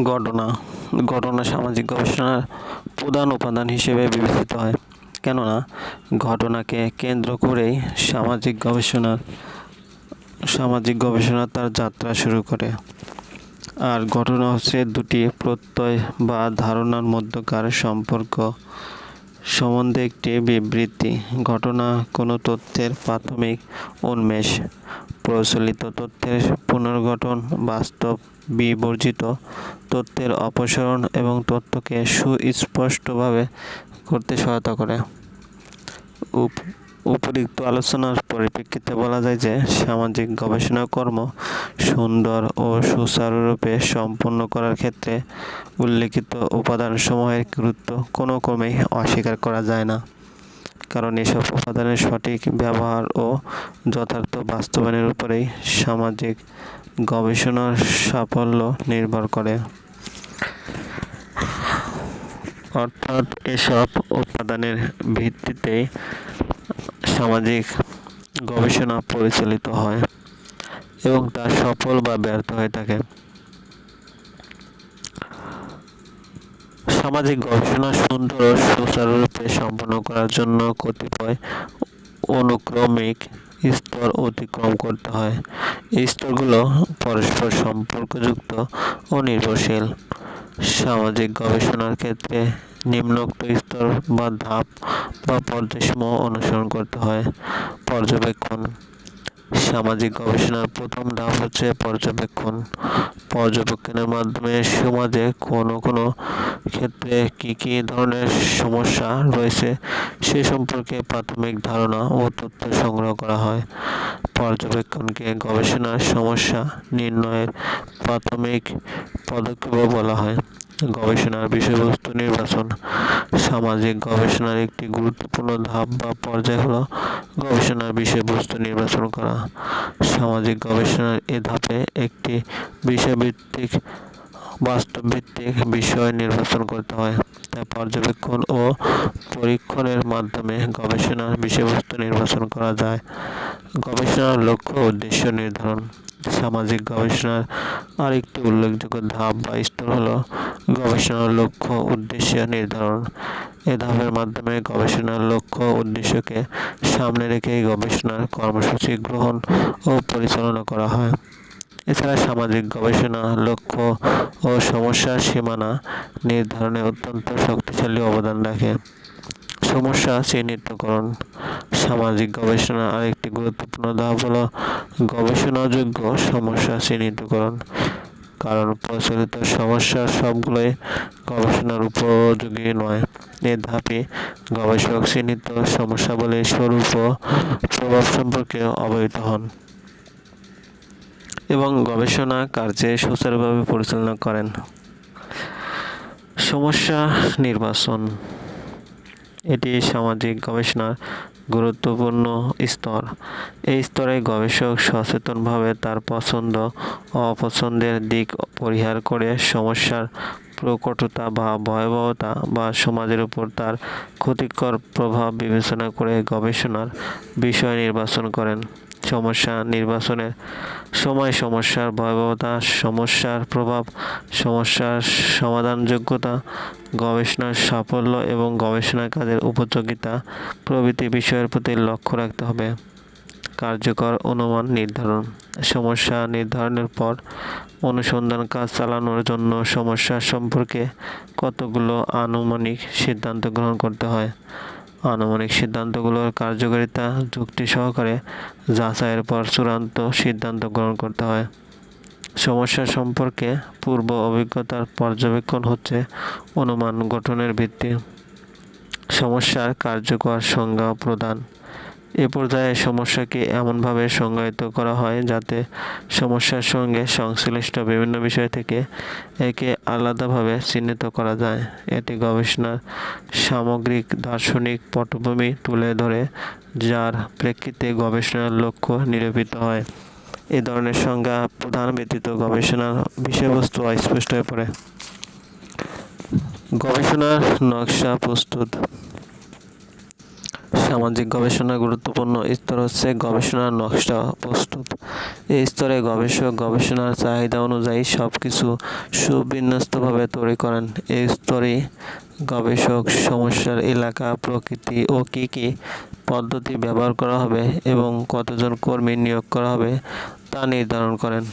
ঘটনা ঘটনা সামাজিক গবেষণার প্রধান উপাদান হিসেবে বিবেচিত হয়। কেননা, ঘটনাকে কেন্দ্র করেই সামাজিক গবেষণার, সামাজিক গবেষণা তার যাত্রা শুরু করে। আর ঘটনা হচ্ছে দুটি প্রত্যয় বা ধারণার মধ্যকার সম্পর্ক সম্বন্ধে একটি বিবৃতি। ঘটনা কোনো তথ্যের প্রাথমিক উন্মেষ, প্রচলিত তথ্যের পুনর্গঠন, বাস্তব, বিবর্জিত তথ্যের অপসারণ এবং তথ্যকে সুস্পষ্টভাবে করতে সহায়তা করে। উপ- উপরিক্ত আলোচনার পরিপ্রেক্ষিতে বলা যায় যে, সামাজিক গবেষণা কর্ম সুন্দর ও সুচারুরূপে সম্পন্ন করার ক্ষেত্রে উল্লেখিত উপাদানসমূহের গুরুত্ব কোনো ক্রমেই অস্বীকার করা যায় না। কারণ এসব উপাদানের সঠিক ব্যবহার ও যথার্থ বাস্তবায়নের উপরেই সামাজিক গবেষণার সাফল্য নির্ভর করে। অর্থাৎ এসব উপাদানের ভিত্তিতেই সামাজিক গবেষণা পরিচালিত হয় এবং তা সফল বা ব্যর্থ হয়ে থাকে। সামাজিক গবেষণা সুন্দর ও সুচারুরূপে সম্পন্ন করার জন্য কতিপয় অনুক্রমিক স্তর অতিক্রম করতে হয়। স্তরগুলো পরস্পর সম্পর্কযুক্ত ও নির্ভরশীল। সামাজিক গবেষণার ক্ষেত্রে নিম্নোক্ত স্তর বা ধাপ বা পর্যায়সমূহ অনুসরণ করতে হয়। পর্যবেক্ষণ সামাজিক গবেষণার প্রথম ধাপ হচ্ছে পর্যবেক্ষণ। পর্যবেক্ষণের মাধ্যমে সমাজে কোনো কোনো ক্ষেত্রে কী কী ধরনের সমস্যা রয়েছে সে সম্পর্কে প্রাথমিক ধারণা ও তথ্য সংগ্রহ করা হয়। পর্যবেক্ষণকে গবেষণার সমস্যা নির্ণয়ের প্রাথমিক পদক্ষেপও বলা হয়। গবেষণার বিষয়বস্তু নির্বাচন। সামাজিক গবেষণার একটি গুরুত্বপূর্ণ ধাপ বা পর্যায় হলো গবেষণার বিষয়বস্তু নির্বাচন করা। সামাজিক গবেষণার এ ধাপে একটি বিষয়ভিত্তিক, বাস্তবভিত্তিক বিষয় নির্বাচন করতে হয়। তাই পর্যবেক্ষণ ও পরীক্ষণের মাধ্যমে গবেষণার বিষয়বস্তু নির্বাচন করা যায়। গবেষণার লক্ষ্য, উদ্দেশ্য নির্ধারণ, সামাজিক গবেষণার আরেকটি উল্লেখযোগ্য ধাপ বা স্তর হলো গবেষণার লক্ষ্য, উদ্দেশ্য নির্ধারণ। এ ধাপের মাধ্যমে গবেষণার লক্ষ্য, উদ্দেশ্যকে সামনে রেখেই গবেষণার কর্মসূচি গ্রহণ ও পরিচালনা করা হয়। এছাড়া সামাজিক গবেষণা, লক্ষ্য ও সমস্যার সীমানা নির্ধারণে অত্যন্ত শক্তিশালী অবদান রাখে। সমস্যা চিহ্নিতকরণ সামাজিক গবেষণার আরেকটি গুরুত্বপূর্ণ ধাপ হলো গবেষণাযোগ্য সমস্যা চিহ্নিতকরণ কারণ প্রচলিত সমস্যা সবগুলোই গবেষণার উপযোগী নয়। এ ধাপে গবেষক চিহ্নিত সমস্যাবলীর স্বরূপ প্রভাব সম্পর্কে অবহিত হন এবং গবেষণা কার্যে সুচারুভাবে পরিচালনা করেন। সমস্যা নির্বাচন এটি সামাজিক গবেষণার গুরুত্বপূর্ণ স্তর। এই স্তরে গবেষক সচেতনভাবে তার পছন্দ অপছন্দের দিক পরিহার করে সমস্যার প্রকটতা বা ভয়াবহতা বা সমাজের উপর তার ক্ষতিকর প্রভাব বিবেচনা করে গবেষণার বিষয় নির্বাচন করেন। সমস্যা নির্বাচনের সময় সমস্যার ভয়াবহতা, সমস্যার প্রভাব, সমস্যার সমাধানযোগ্যতা, গবেষণার সাফল্য এবং গবেষণা কাজের উপযোগিতা প্রভৃতি বিষয়ের প্রতি লক্ষ্য রাখতে হবে। কার্যকর অনুমান নির্ধারণ। সমস্যা নির্ধারণের পর অনুসন্ধান কাজ চালানোর জন্য সমস্যা সম্পর্কে কতগুলো আনুমানিক সিদ্ধান্ত গ্রহণ করতে হয়? আনুমানিক সিদ্ধান্তগুলোর কার্যকারিতা যুক্তি সহকারে যাচাইয়ের পর চূড়ান্ত সিদ্ধান্ত গ্রহণ করতে হয়। সমস্যা সম্পর্কে পূর্ব অভিজ্ঞতার পর্যবেক্ষণ হচ্ছে অনুমান গঠনের ভিত্তি। সমস্যার কার্যকর সংজ্ঞা প্রদান। এ পর্যায়ে সমস্যাকে এমনভাবে সংজ্ঞায়িত করা হয় যাতে সমস্যার সঙ্গে সংশ্লিষ্ট বিভিন্ন বিষয় থেকে একে আলাদাভাবে চিহ্নিত করা যায়। এটি গবেষণার সামগ্রিক দার্শনিক পটভূমি তুলে ধরে, যার প্রেক্ষিতে গবেষণার লক্ষ্য নিরূপিত হয়। এ ধরনের সংজ্ঞা প্রধান ব্যতীত গবেষণার বিষয়বস্তু অস্পষ্ট হয়ে পড়ে। গবেষণার নকশা প্রস্তুত। সামাজিক গবেষণার গুরুত্বপূর্ণ স্তর হচ্ছে গবেষণার নকশা, প্রস্তুত। এই স্তরে গবেষক গবেষণার চাহিদা অনুযায়ী সব কিছু সুবিন্যস্তভাবে তৈরি করেন। এই স্তরে গবেষক সমস্যার এলাকা, প্রকৃতি ও কী কী পদ্ধতি ব্যবহার করা হবে এবং কতজন কর্মী নিয়োগ করা হবে তা নির্ধারণ করেন।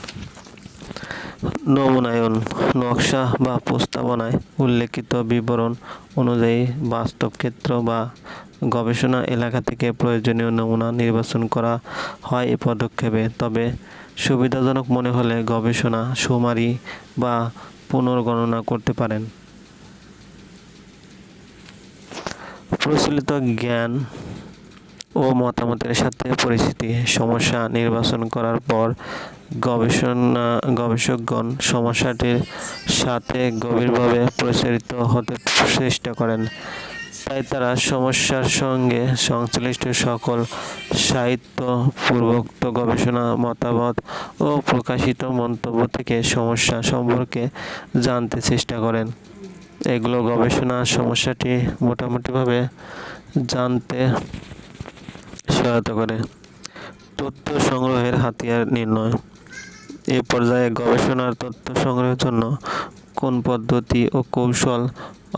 নমুনায়ন, নকশা বা প্রস্তাবনায় উল্লেখিত বিবরণ অনুযায়ী বাস্তব ক্ষেত্র বা গবেষণা এলাকা থেকে প্রয়োজনীয় নমুনা নির্বাচন করা হয় এ পদক্ষেপে। তবে সুবিধাজনক মনে হলে গবেষণা, সুমারি বা পুনর্গণনা করতে পারেন। প্রচলিত জ্ঞান ও মতামতের সাথে পরিচিতি, সমস্যা নির্বাচন করার পর গবেষণা, গবেষকগণ সমস্যাটির সাথে গভীরভাবে প্রচারিত হতে চেষ্টা করেন। তাই তারা সমস্যার সঙ্গে সংশ্লিষ্ট সকল সাহিত্য পূর্বোক্ত গবেষণা, মতামত ও প্রকাশিত মন্তব্য থেকে সমস্যা সম্পর্কে জানতে চেষ্টা করেন। এগুলো গবেষণা সমস্যাটি মোটামুটিভাবে জানতে সহায়তা করে। তথ্য সংগ্রহের হাতিয়ার নির্ণয়। এ পর্যায়ে গবেষণার তথ্য সংগ্রহের জন্য কোন পদ্ধতি ও কৌশল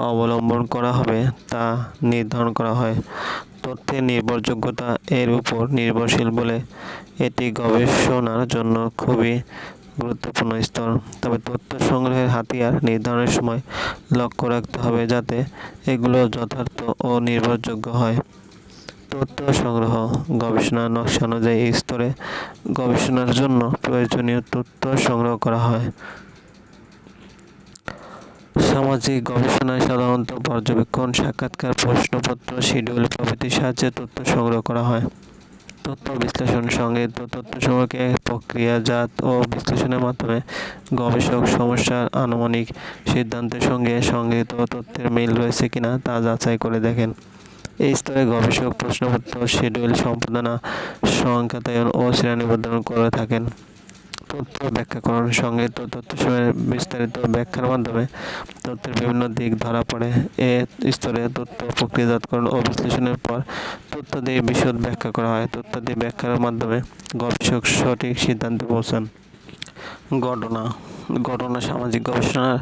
অবলম্বন করা হবে তা নির্ধারণ করা হয়। তথ্যের নির্ভরযোগ্যতা এর উপর নির্ভরশীল বলে এটি গবেষণার জন্য খুবই গুরুত্বপূর্ণ স্তর। তবে তথ্য সংগ্রহের হাতিয়ার নির্ধারণের সময় লক্ষ্য রাখতে হবে যাতে এগুলো যথার্থ ও নির্ভরযোগ্য হয়। তথ্য সংগ্রহ, গবেষণা নকশা অনুযায়ী স্তরে গবেষণার জন্য প্রয়োজনীয় তথ্য সংগ্রহ করা হয়। সামাজিক গবেষণায় সাধারণত পর্যবেক্ষণ, সাক্ষাৎকার, প্রশ্নপত্র, শিডিউল প্রভৃতির সাহায্যে তথ্য সংগ্রহ করা হয়। তথ্য বিশ্লেষণ সংগৃহীত তথ্য সংগ্রহকে প্রক্রিয়াজাত ও বিশ্লেষণের মাধ্যমে গবেষক সমস্যার আনুমানিক সিদ্ধান্তের সঙ্গে সংগৃহীত তথ্যের মিল রয়েছে কিনা তা যাচাই করে দেখেন। এই স্তরে গবেষক প্রশ্নপত্র, শিডিউল, সম্পাদনা, সংখ্যাতায়ন ও শ্রেণীবদ্ধ করে থাকেন। তথ্য ব্যাখ্যাকরণ, সংগৃহীত তথ্যসমূহের বিস্তারিত ব্যাখ্যার মাধ্যমে তথ্যের বিভিন্ন দিক ধরা পড়ে। এ স্তরে তথ্য, প্রক্রিয়াজাতকরণ ও বিশ্লেষণের পর তথ্য দিয়ে বিশদ ব্যাখ্যা করা হয়। তথ্য দিয়ে ব্যাখ্যার মাধ্যমে গবেষক সঠিক সিদ্ধান্তে পৌঁছান। ঘটনা ঘটনা সামাজিক গবেষণার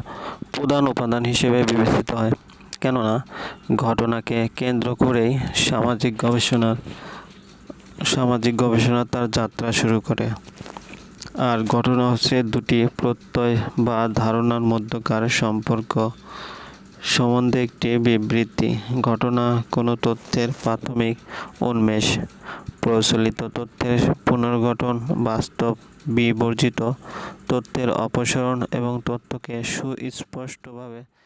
প্রধান উপাদান হিসেবে বিবেচিত হয়। কেননা ঘটনাকে কেন্দ্র করেই সামাজিক গবেষণার সামাজিক গবেষণা তার যাত্রা শুরু করে। আর ঘটনা হচ্ছে দুটি প্রত্যয় বা ধারণার মধ্যকার সম্পর্ক সম্বন্ধে একটি বিবৃতি। ঘটনা কোনো তথ্যের প্রাথমিক উন্মেষ, প্রচলিত তথ্যের পুনর্গঠন, বাস্তব বিবর্জিত তথ্যের অপসারণ এবং তথ্যকে সুস্পষ্টভাবে